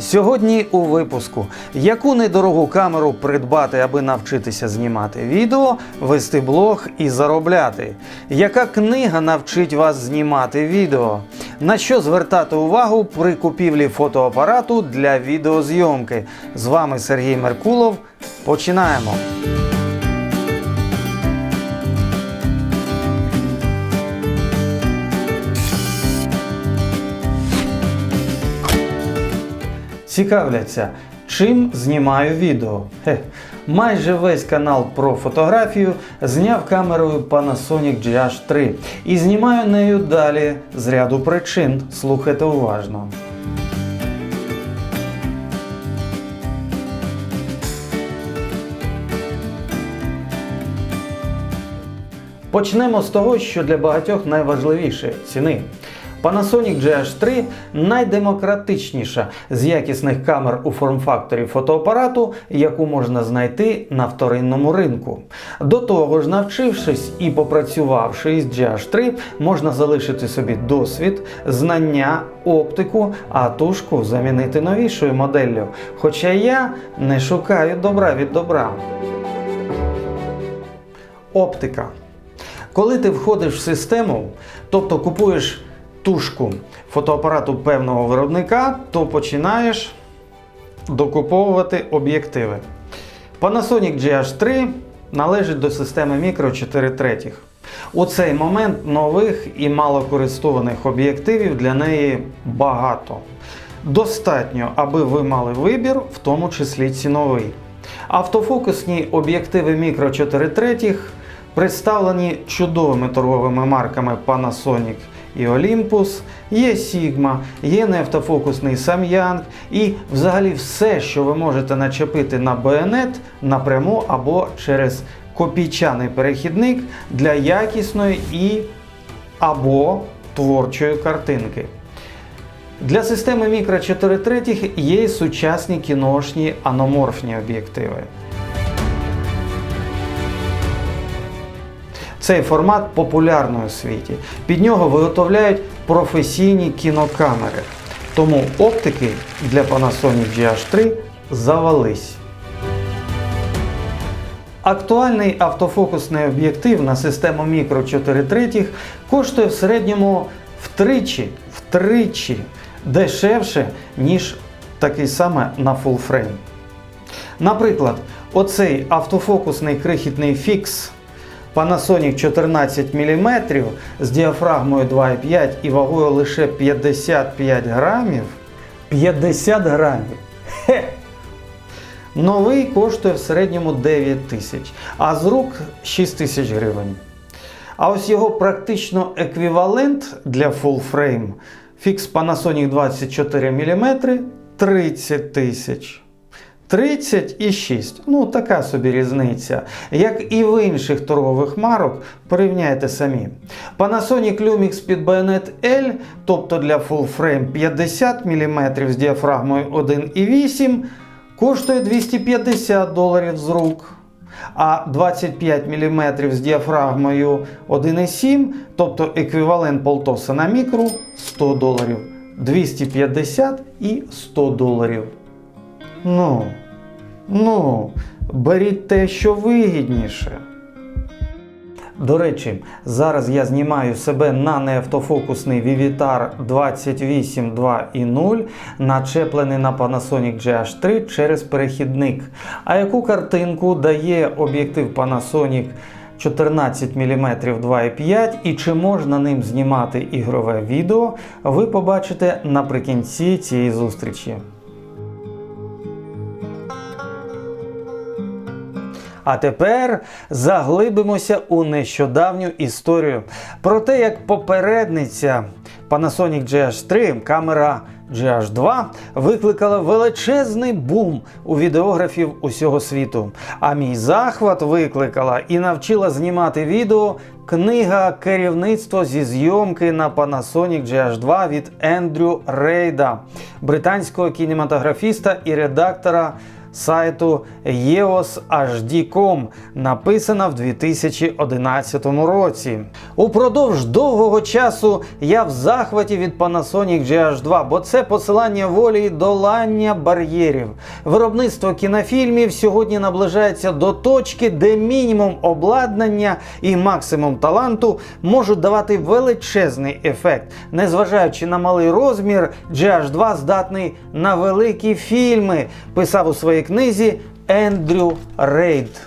Сьогодні у випуску, яку недорогу камеру придбати, аби навчитися знімати відео, вести блог і заробляти? Яка книга навчить вас знімати відео? На що звертати увагу при купівлі фотоапарату для відеозйомки? З вами Сергій Меркулов. Починаємо. Цікавляться, чим знімаю відео. Хе. Майже весь канал про фотографію зняв камерою Panasonic GH3 і знімаю нею далі з ряду причин. Слухайте уважно. Почнемо з того, що для багатьох найважливіше ціни. Panasonic GH3 найдемократичніша з якісних камер у форм-факторі фотоапарату, яку можна знайти на вторинному ринку. До того ж, навчившись і попрацювавши із GH3, можна залишити собі досвід, знання, оптику, а тушку замінити новішою моделлю. Хоча я не шукаю добра від добра. Оптика. Коли ти входиш в систему, тобто купуєш тушку фотоапарату певного виробника, то починаєш докуповувати об'єктиви. Panasonic GH3 належить до системи Micro 4 третіх. У цей момент нових і малокористуваних об'єктивів для неї багато. Достатньо, аби ви мали вибір, в тому числі ціновий. Автофокусні об'єктиви Micro 4 третіх представлені чудовими торговими марками Panasonic і Olympus, є Sigma, є неавтофокусний Samyang і взагалі все, що ви можете начепити на байонет напряму або через копійчаний перехідник для якісної і або творчої картинки. Для системи Micro 4 третіх є сучасні кіношні аноморфні об'єктиви. Цей формат популярний у світі. Під нього виготовляють професійні кінокамери. Тому оптики для Panasonic GH3 завались. Актуальний автофокусний об'єктив на систему Micro 4 третіх коштує в середньому втричі, втричі дешевше, ніж такий саме на frame. Наприклад, оцей автофокусний крихітний фікс Panasonic 14 мм з діафрагмою 2,5 і вагою лише 55 грамів. 50 грамів. Хе! Новий коштує в середньому 9 тисяч, а з рук 6 тисяч гривень. А ось його практично еквівалент для full frame фікс Panasonic 24 мм 30 тисяч. 30 і 6. Ну, така собі різниця. Як і в інших торгових марок, порівняйте самі. Panasonic Lumix під Bayonet L, тобто для full frame 50 мм з діафрагмою 1,8, коштує 250 доларів з рук. А 25 мм з діафрагмою 1,7, тобто еквівалент полтоса на мікру 100 доларів. 250 і 100 доларів. Ну, ну, беріть те, що вигідніше. До речі, зараз я знімаю себе на неавтофокусний Vivitar 28 2.0, начеплений на Panasonic GH3 через перехідник. А яку картинку дає об'єктив Panasonic 14 мм 2.5 і чи можна ним знімати ігрове відео, ви побачите наприкінці цієї зустрічі. А тепер заглибимося у нещодавню історію про те, як попередниця Panasonic GH3 камера GH2 викликала величезний бум у відеографів усього світу. А мій захват викликала і навчила знімати відео книга Керівництво зі зйомки на Panasonic GH2 від Ендрю Рейда, британського кінематографіста і редактора сайту eoshd.com, написана в 2011 році. Упродовж довгого часу я в захваті від Panasonic GH2, бо це посилання волі і долання бар'єрів. Виробництво кінофільмів сьогодні наближається до точки, де мінімум обладнання і максимум таланту можуть давати величезний ефект. Незважаючи на малий розмір, GH2 здатний на великі фільми, писав у своїй книзі Ендрю Рейд.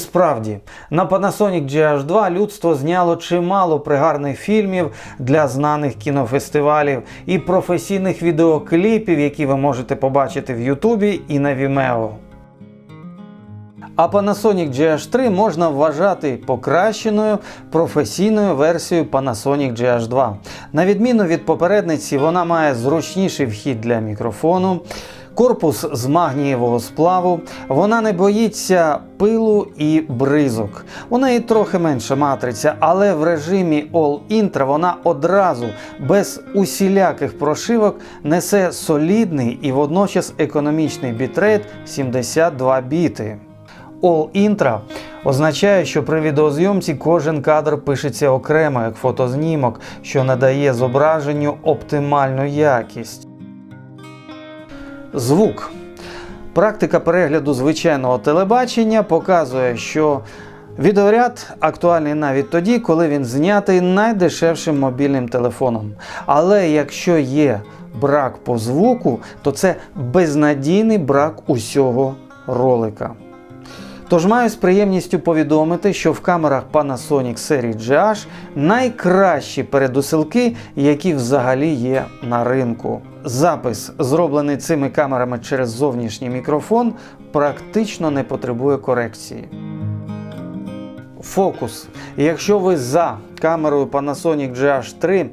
Справді, на Panasonic GH2 людство зняло чимало пригарних фільмів для знаних кінофестивалів і професійних відеокліпів, які ви можете побачити в Ютубі і на Vimeo. А Panasonic GH3 можна вважати покращеною професійною версією Panasonic GH2. На відміну від попередниці, вона має зручніший вхід для мікрофону. Корпус з магнієвого сплаву, вона не боїться пилу і бризок. У неї трохи менша матриця, але в режимі All Intra вона одразу без усіляких прошивок несе солідний і водночас економічний бітрейт 72 біти. All Intra означає, що при відеозйомці кожен кадр пишеться окремо як фотознімок, що надає зображенню оптимальну якість. Звук. Практика перегляду звичайного телебачення показує, що відеоряд актуальний навіть тоді, коли він знятий найдешевшим мобільним телефоном. Але якщо є брак по звуку, то це безнадійний брак усього ролика. Тож маю з приємністю повідомити, що в камерах Panasonic серії GH найкращі передусилки, які взагалі є на ринку. Запис, зроблений цими камерами через зовнішній мікрофон, практично не потребує корекції. Фокус. Якщо ви за камерою Panasonic GH3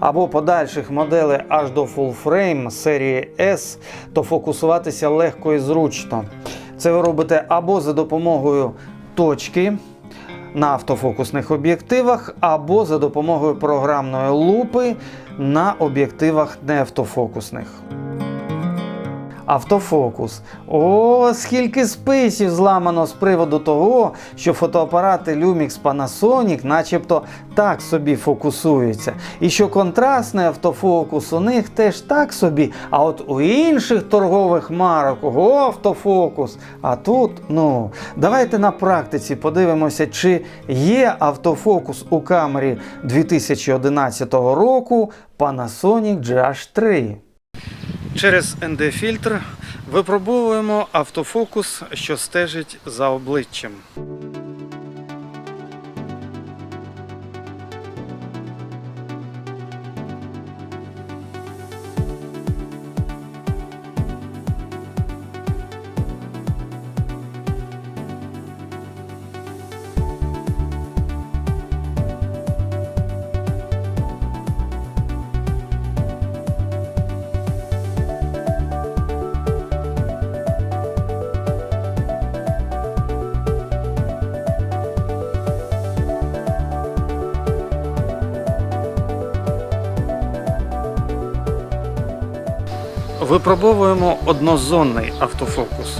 або подальших моделей аж до Full Frame серії S, то фокусуватися легко і зручно. Це ви робите або за допомогою точки, на автофокусних об'єктивах або за допомогою програмної лупи на об'єктивах неавтофокусних. Автофокус. О, скільки списів зламано з приводу того, що фотоапарати Lumix Panasonic начебто так собі фокусуються. І що контрастний автофокус у них теж так собі. А от у інших торгових марок, ого, автофокус. А тут, ну, давайте на практиці подивимося, чи є автофокус у камері 2011 року Panasonic GH3. Через ND-фільтр випробовуємо автофокус, що стежить за обличчям. Випробовуємо однозонний автофокус.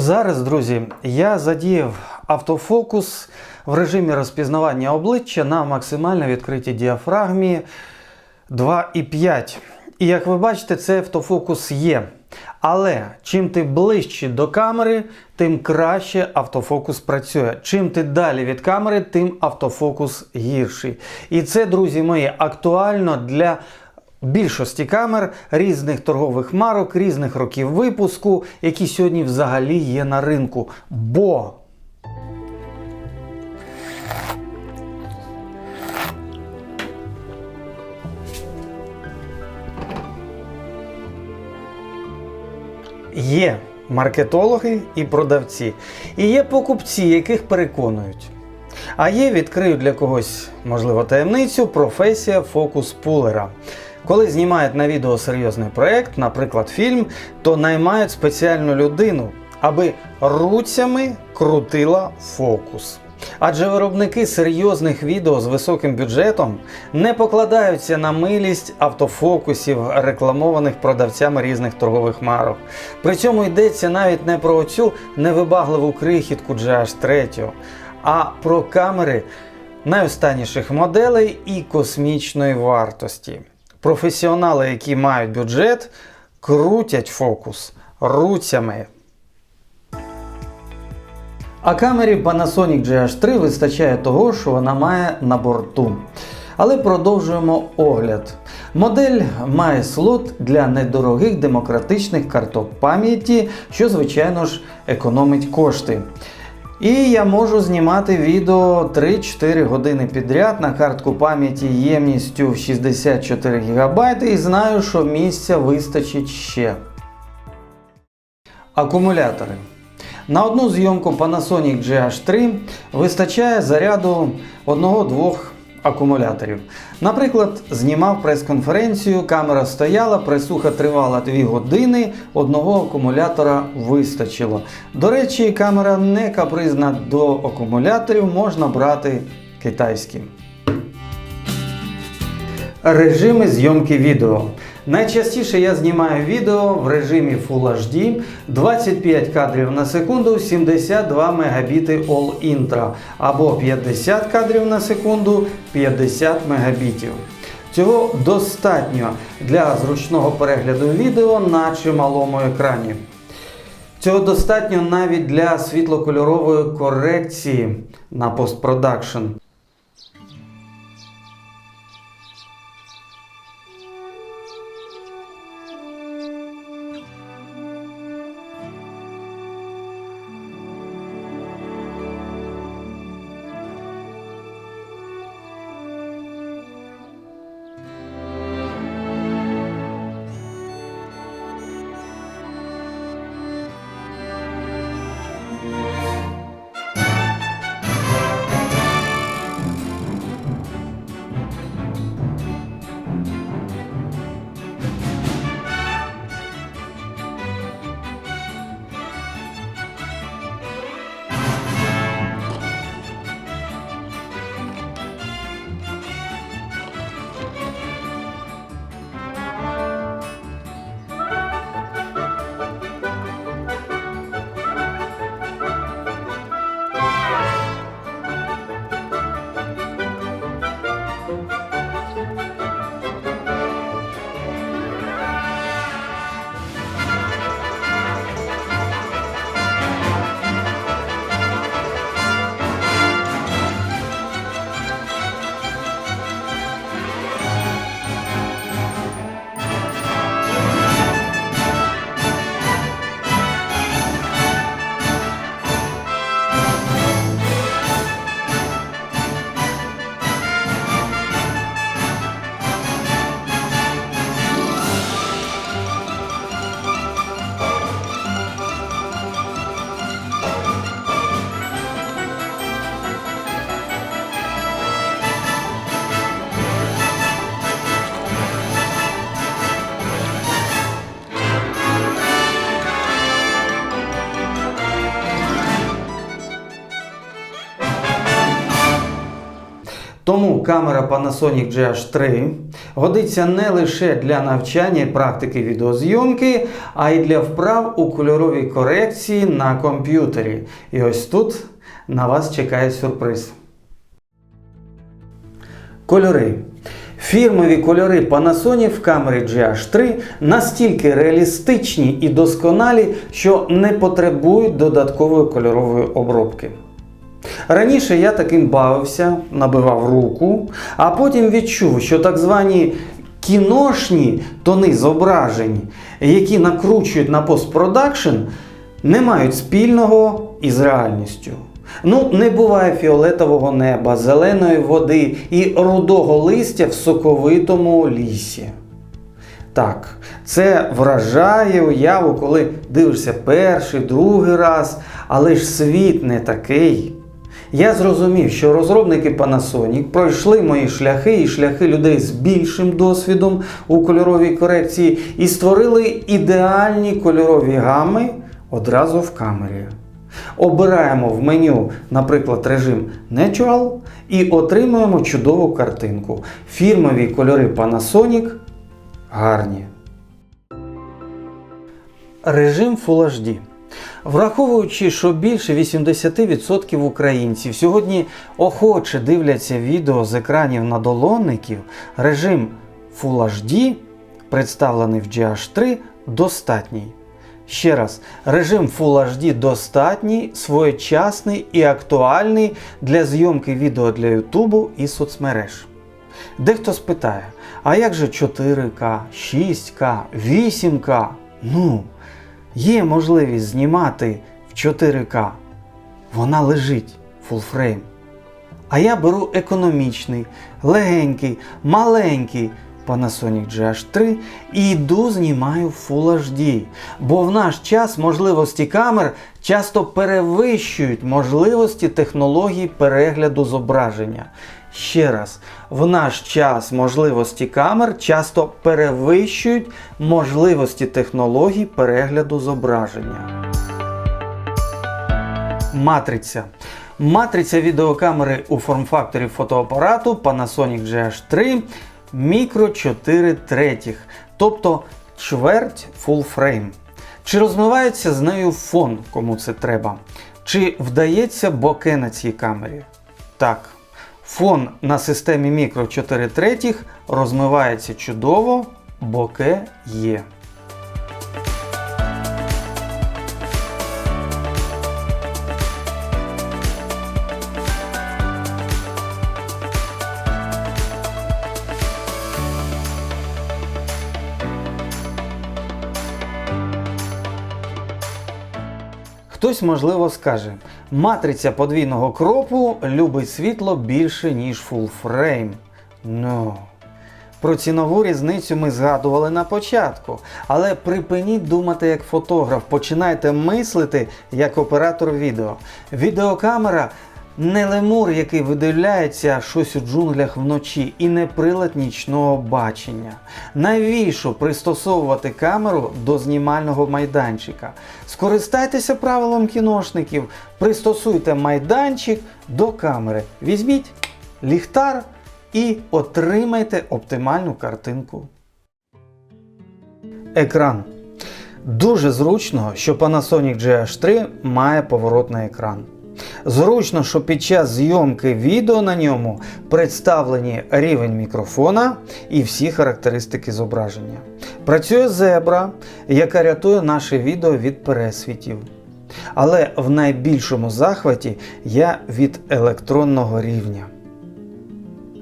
Зараз, друзі, я задіяв автофокус в режимі розпізнавання обличчя на максимально відкритій діафрагмі 2,5. І як ви бачите, цей автофокус є. Але чим ти ближче до камери, тим краще автофокус працює. Чим ти далі від камери, тим автофокус гірший. І це, друзі мої, актуально для більшості камер різних торгових марок, різних років випуску, які сьогодні взагалі є на ринку. Бо є маркетологи і продавці, і є покупці, яких переконують. А є, відкрию для когось, можливо, таємницю, професія фокус-пулера. Коли знімають на відео серйозний проєкт, наприклад, фільм, то наймають спеціальну людину, аби руцями крутила фокус. Адже виробники серйозних відео з високим бюджетом не покладаються на милість автофокусів, рекламованих продавцями різних торгових марок. При цьому йдеться навіть не про цю невибагливу крихітку GH3, а про камери найостанніших моделей і космічної вартості. Професіонали, які мають бюджет, крутять фокус руцями. А камері Panasonic GH3 вистачає того, що вона має на борту. Але продовжуємо огляд. Модель має слот для недорогих демократичних карток пам'яті, що, звичайно ж, економить кошти. І я можу знімати відео 3-4 години підряд на картку пам'яті ємністю в 64 ГБ і знаю, що місця вистачить ще. Акумулятори. На одну зйомку Panasonic GH3 вистачає заряду одного-двох акумуляторів. Наприклад, знімав прес-конференцію, камера стояла, пресуха тривала 2 години, одного акумулятора вистачило. До речі, камера не капризна до акумуляторів, можна брати китайські. Режими зйомки відео. Найчастіше я знімаю відео в режимі Full HD 25 кадрів на секунду, 72 мегабіти All Intra або 50 кадрів на секунду 50 мегабітів. Цього достатньо для зручного перегляду відео на чималому екрані. Цього достатньо навіть для світлокольорової корекції на постпродакшн. Камера Panasonic GH3 годиться не лише для навчання і практики відеозйомки, а й для вправ у кольоровій корекції на комп'ютері. І ось тут на вас чекає сюрприз. Кольори. Фірмові кольори Panasonic в камері GH3 настільки реалістичні і досконалі, що не потребують додаткової кольорової обробки. Раніше я таким бавився, набивав руку, а потім відчув, що так звані кіношні тони зображень, які накручують на постпродакшн, не мають спільного із реальністю. Ну, не буває фіолетового неба, зеленої води і рудого листя в соковитому лісі. Так, це вражає уяву, коли дивишся перший, другий раз, але ж світ не такий. Я зрозумів, що розробники Panasonic пройшли мої шляхи і шляхи людей з більшим досвідом у кольоровій корекції і створили ідеальні кольорові гами одразу в камері. Обираємо в меню, наприклад, режим Natural і отримуємо чудову картинку. Фірмові кольори Panasonic гарні. Режим Full HD. Враховуючи, що більше 80% українців сьогодні охоче дивляться відео з екранів надолонників, режим Full HD, представлений в GH3, достатній. Ще раз, режим Full HD достатній, своєчасний і актуальний для зйомки відео для YouTube і соцмереж. Дехто спитає, а як же 4К, 6К, 8К? Ну, є можливість знімати в 4К. Вона лежить frame. А я беру економічний, легенький, маленький Panasonic GH3 і йду знімаю Full HD. Бо в наш час можливості камер часто перевищують можливості технологій перегляду зображення. Ще раз, в наш час можливості камер часто перевищують можливості технологій перегляду зображення. Матриця. Матриця відеокамери у форм-факторі фотоапарату Panasonic GH3 мікро 4 третіх, тобто чверть full. Чи розмивається з нею фон, кому це треба? Чи вдається боке на цій камері? Так. Фон на системі мікро 4 третіх розмивається чудово, боке є. Хтось, можливо, скаже, матриця подвійного кропу любить світло більше, ніж фулфрейм. Ну. Про цінову різницю ми згадували на початку. Але припиніть думати як фотограф, починайте мислити як оператор відео. Відеокамера не лемур, який видивляється щось у джунглях вночі, і не прилад нічного бачення. Навіщо пристосовувати камеру до знімального майданчика? Скористайтеся правилом кіношників, пристосуйте майданчик до камери. Візьміть ліхтар і отримайте оптимальну картинку. Екран. Дуже зручно, що Panasonic GH3 має поворотний екран. Зручно, що під час зйомки відео на ньому представлені рівень мікрофона і всі характеристики зображення. Працює зебра, яка рятує наше відео від пересвітів. Але в найбільшому захваті я від електронного рівня.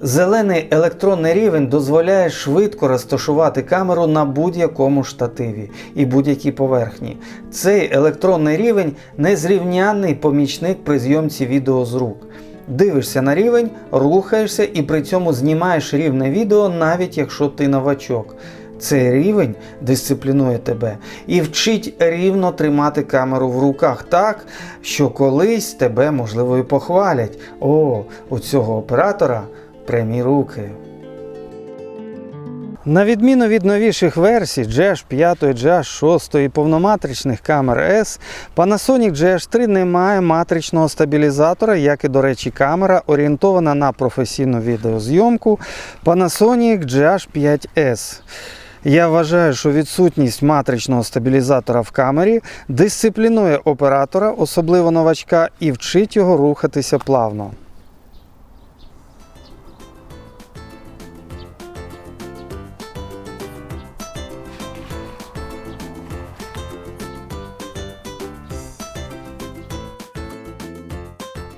Зелений електронний рівень дозволяє швидко розташувати камеру на будь-якому штативі і будь-якій поверхні. Цей електронний рівень незрівнянний помічник при зйомці відео з рук. Дивишся на рівень, рухаєшся і при цьому знімаєш рівне відео, навіть якщо ти новачок. Цей рівень дисциплінує тебе і вчить рівно тримати камеру в руках так, що колись тебе можливо і похвалять. О, у цього оператора прямі руки. На відміну від новіших версій GH5, GH6 і повноматричних камер S, Panasonic GH3 не має матричного стабілізатора, як і, до речі, камера орієнтована на професійну відеозйомку Panasonic GH5S. Я вважаю, що відсутність матричного стабілізатора в камері дисциплінує оператора, особливо новачка, і вчить його рухатися плавно.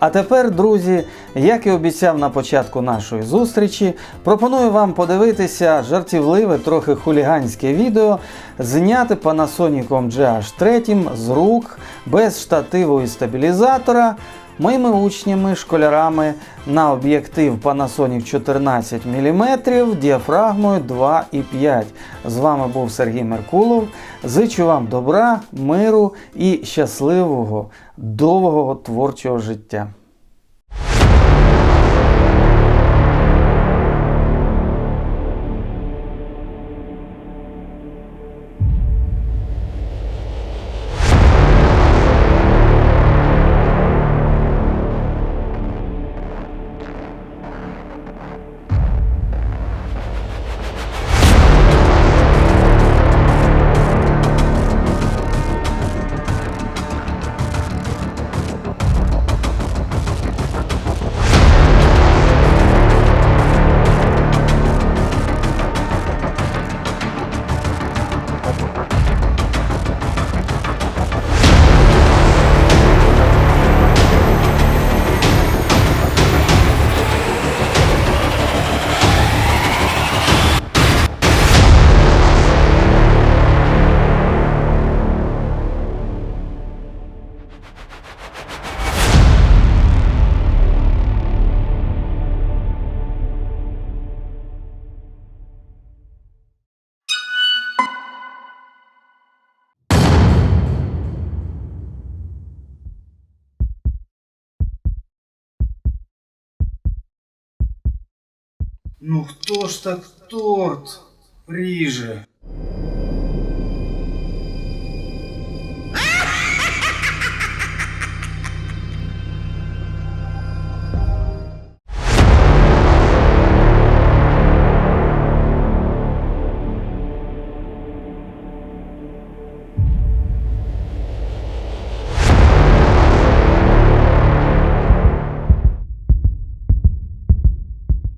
А тепер, друзі, як і обіцяв на початку нашої зустрічі, пропоную вам подивитися жартівливе, трохи хуліганське відео, зняте Panasonic GH3 з рук без штативу і стабілізатора. Моїми учнями, школярами на об'єктив Panasonic 14 мм діафрагмою 2,5. З вами був Сергій Меркулов. Зичу вам добра, миру і щасливого, довгого творчого життя. Ну хто ж так торт ріже?